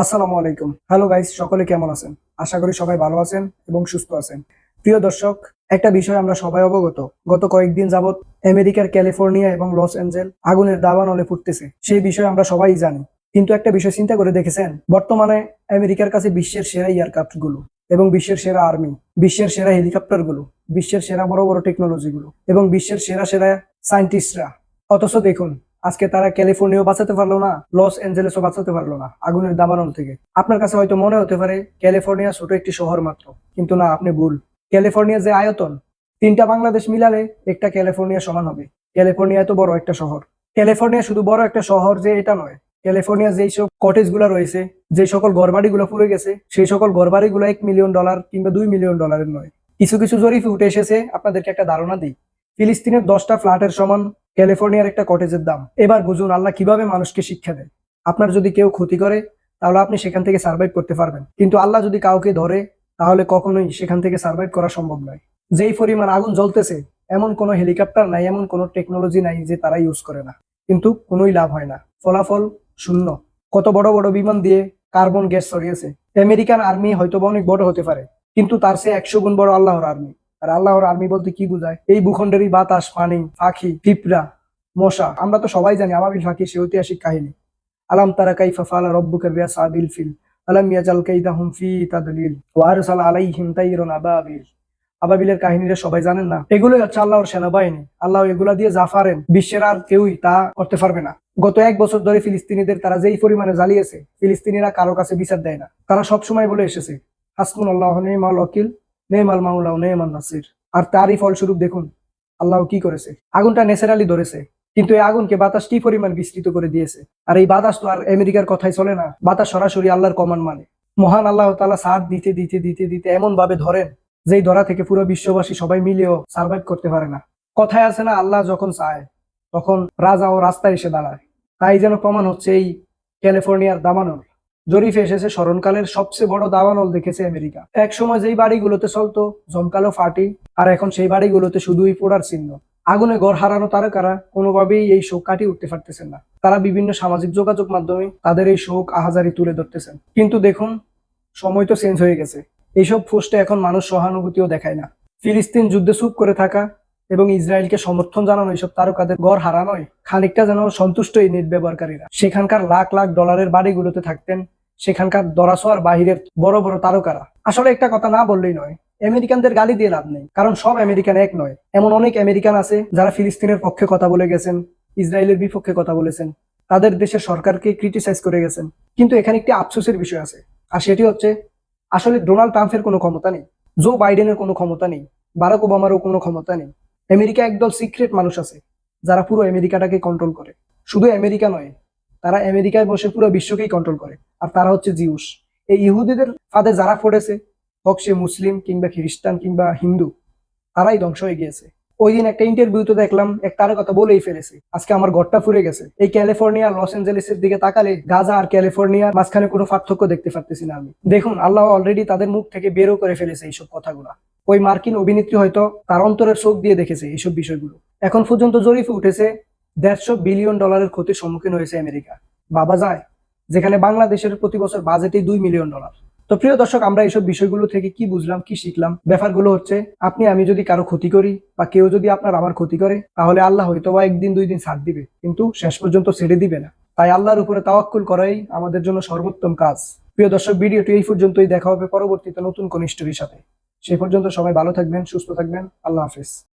আসসালামু আলাইকুম। Hello guys সকলে কেমন আছেন? আশা করি সবাই ভালো আছেন এবং সুস্থ আছেন। প্রিয় দর্শক, একটা বিষয় আমরা সবাই অবগত। গত কয়েকদিন যাবৎ আমেরিকার ক্যালিফোর্নিয়া এবং লস অ্যাঞ্জেল আগুনের দাবানলে ফুটতেছে। সেই বিষয়ে আমরা সবাই জানি। কিন্তু একটা বিষয় চিন্তা করে দেখেছেন? বর্তমানে আমেরিকার কাছে বিশ্বের সেরা এয়ারক্রাফটগুলো এবং বিশ্বের সেরা আর্মি, বিশ্বের সেরা হেলিকপ্টারগুলো বিশ্বের সেরা বড় বড় টেকনোলজি গুলো এবং বিশ্বের সেরা সেরা সায়েন্টিস্টরা অথচ দেখুন আজকে তারা ক্যালিফোর্নিয়াও বাঁচাতে পারল না, লস অ্যাঞ্জেলেসও বাঁচাতে পারল না, আগুনের দাবানল থেকে। আপনার কাছে হয়তো মনে হতে পারে, ক্যালিফোর্নিয়া ছোট একটি শহর মাত্র। কিন্তু না, আপনি ভুল। ক্যালিফোর্নিয়া যে আয়তন, তিনটা বাংলাদেশ মিলালে একটা ক্যালিফোর্নিয়া সমান হবে। ক্যালিফোর্নিয়া এত বড় একটা শহর। ক্যালিফোর্নিয়া শুধু বড় একটা শহর যে এটা নয়। ক্যালিফোর্নিয়া যেই সব কটেজগুলো রয়েছে, যে সকল ঘরবাড়ি গুলো পুড়ে গেছে, সেই সকল ঘরবাড়ি গুলো এক মিলিয়ন ডলার কিংবা দুই মিলিয়ন ডলারের নয়। কিছু কিছু জরিপে উঠে এসেছে, আপনাদেরকে একটা ধারণা দিই। ফিলিস্তিনের দশটা ফ্ল্যাটের সমান ক্যালিফোর্নিয়ার একটা কটেজের দাম। এবার বুঝুন আল্লাহ কীভাবে মানুষকে শিক্ষা দেয়। আপনার যদি কেউ ক্ষতি করে, তাহলে আপনি সেখান থেকে সার্ভাইভ করতে পারবেন। কিন্তু আল্লাহ যদি কাউকে ধরে, তাহলে কখনোই সেখান থেকে সার্ভাইভ করা সম্ভব নয়। যেই পরিমাণ আগুন জ্বলতেছে, এমন কোনো হেলিকপ্টার নাই, এমন কোনো টেকনোলজি নাই যে তারা ইউজ করে না। কিন্তু কোনোই লাভ হয় না। ফলাফল শূন্য। কত বড় বড় বিমান দিয়ে কার্বন গ্যাস ছড়িয়েছে। আমেরিকান আর্মি হয়তো অনেক বড় হতে পারে, কিন্তু তার সে একশো গুণ বড় আল্লাহর আর্মি। আর আল্লাহর আর্মি বলতে কি বোঝায়? এই ভূখণ্ডেরই বাতাস, পানি, পাখি, পিঁপড়া মশা। আমরা তো সবাই জানি আবাবিল ফাঁকি সে ঐতিহাসিক কাহিনী। আলাম তারা কাইফা ফালা রব্বুকা বিয়া সাবিল ফিল। আলাম ফি তাদলিল। ওয়া আরসালা আলাইহিম তাইরুন আবাবিল। আবাবিলের কাহিনীটা সবাই জানেন না। এগুলোই হচ্ছে আল্লাহর সেনাবাহিনী। আল্লাহ দিয়ে যা পারেন, বিশ্বের আর কেউই তা করতে পারবে না। গত এক বছর ধরে ফিলিস্তিনিদের তারা যেই পরিমাণে জ্বালিয়েছে, ফিলিস্তিনিরা কারও কাছে বিচার দেয় না। তারা সব সময় বলে এসেছে হাসমুন আল্লাহ নেমাল ওকিল নেমাল মাউলাও নেমান নাসির। আর তারই ফলস্বরূপ দেখুন, আল্লাহ কি করেছে? আগুনটা ন্যাচারালি ধরেছে। কিন্তু এই আগুনকে বাতাস কি পরিমাণ বিস্তৃত করে দিয়েছে? আর এই বাতাস তো আর আমেরিকার কথাই চলে না। বাতাস সরাসরি আল্লাহর কমান মানে। মহান আল্লাহ তালা সাথ দিতে দিতে দিতে দিতে এমন ভাবে ধরেন, যেই ধরা থেকে পুরো বিশ্ববাসী সবাই মিলেও সার্ভাইভ করতে পারে না। কথায় আছে না, আল্লাহ যখন চায়, তখন রাজা ও রাস্তায় এসে দাঁড়ায়। তাই যেন প্রমাণ হচ্ছে এই ক্যালিফোর্নিয়ার দাবানল। জরিফে এসেছে স্মরণকালের সবচেয়ে বড় দাবানল দেখেছে আমেরিকা। এক সময় যেই বাড়িগুলোতে চলতো, জমকালো ফাটি, আর এখন সেই বাড়িগুলোতে শুধুই পোড়ার চিহ্ন। আগুনে ঘর হারানো তারকারা কোনোভাবেই এই শোক কাটিয়ে উঠতে পারতেছেন না। তারা বিভিন্ন সামাজিক যোগাযোগ মাধ্যমে তাদের এই শোক আহাজারি তুলে ধরতেছেন। কিন্তু দেখুন, সময় তো চেঞ্জ হয়ে গেছে। এইসব পোস্টে এখন মানুষ সহানুভূতিও দেখায় না। ফিলিস্তিন যুদ্ধে চুপ করে থাকা এবং ইসরায়েলকে সমর্থন জানানো এইসব তারকাদের গড় হারানোয় খানিকটা যেন সন্তুষ্ট এই নেট ব্যবহারকারীরা সেখানকার লাখ লাখ ডলারের বাড়িগুলোতে থাকতেন, সেখানকার দরাসোয়ার বাহিরের বড় বড় তারকারা। আসলে একটা কথা না বললেই নয় আমেরিকানদের গালি দিয়ে লাভ নেই। কারণ সব আমেরিকান এক নয়। এমন অনেক আমেরিকান আছে যারা ফিলিস্তিনের পক্ষে কথা বলে গেছেন, ইসরায়েলের বিপক্ষে কথা বলেছেন। তাদের দেশের সরকারকে ক্রিটিসাইজ করে গেছেন। কিন্তু এখানে একটি আফসোসের বিষয় আছে। আর সেটি হচ্ছে, আসলে ডোনাল্ড ট্রাম্পের কোনো ক্ষমতা নেই। জো বাইডেনের কোনো ক্ষমতা নেই। বারাক ওবামারও কোনো ক্ষমতা নেই। আমেরিকা একদল সিক্রেট মানুষ আছে, যারা পুরো আমেরিকাটাকে কন্ট্রোল করে। শুধু আমেরিকা নয়, তারা আমেরিকায় বসে পুরো বিশ্বকেই কন্ট্রোল করে। আর তারা হচ্ছে জিউস। এই ইহুদিদের ফাঁদে যারা পড়েছে হোক সে মুসলিম কিংবা খ্রিস্টান কিংবা হিন্দু, তারাই ধ্বংস হয়ে গিয়েছে। ওই দিন একটা ইন্টারভিউতে দেখলাম, এক তার কথা বলেই ফেলেছে, আজকে আমার ঘরটা ফুরে গেছে। এই ক্যালিফোর্নিয়া, লস অ্যাঞ্জেলেসের দিকে তাকালে গাজা আর ক্যালিফোর্নিয়ার মাঝখানে কোনো পার্থক্য দেখতে পারতেছি না আমি। দেখুন, আল্লাহ অলরেডি তাদের মুখ থেকে বেরো করে ফেলেছে এইসব কথাগুলো। ওই মার্কিন অভিনেত্রী হয়তো তার অন্তরের চোখ দিয়ে দেখেছে এইসব বিষয়গুলো। এখন পর্যন্ত জরিফে উঠেছে, দেড়শো বিলিয়ন ডলারের ক্ষতির সম্মুখীন হয়েছে আমেরিকা। বাবা যায়, যেখানে বাংলাদেশের প্রতি বছর বাজেটই দুই মিলিয়ন ডলার তো প্রিয় দর্শক, আমরা এইসব বিষয়গুলো থেকে কি বুঝলাম, কি শিখলাম? ব্যাপারগুলো হচ্ছে, আপনি, আমি যদি কারও ক্ষতি করি বা কেউ যদি আপনার আমার ক্ষতি করে, তাহলে আল্লাহ হয়তো বা একদিন, দুই দিন ছাড় দিবে। কিন্তু শেষ পর্যন্ত ছেড়ে দিবে না। তাই আল্লাহর উপরে তাওয়াক্কুল করাই আমাদের জন্য সর্বোত্তম কাজ। প্রিয় দর্শক, ভিডিওটি এই পর্যন্তই। দেখা হবে পরবর্তীতে নতুন কোন স্টোরির সাথে। সেই পর্যন্ত সবাই ভালো থাকবেন, সুস্থ থাকবেন। আল্লাহ হাফিজ।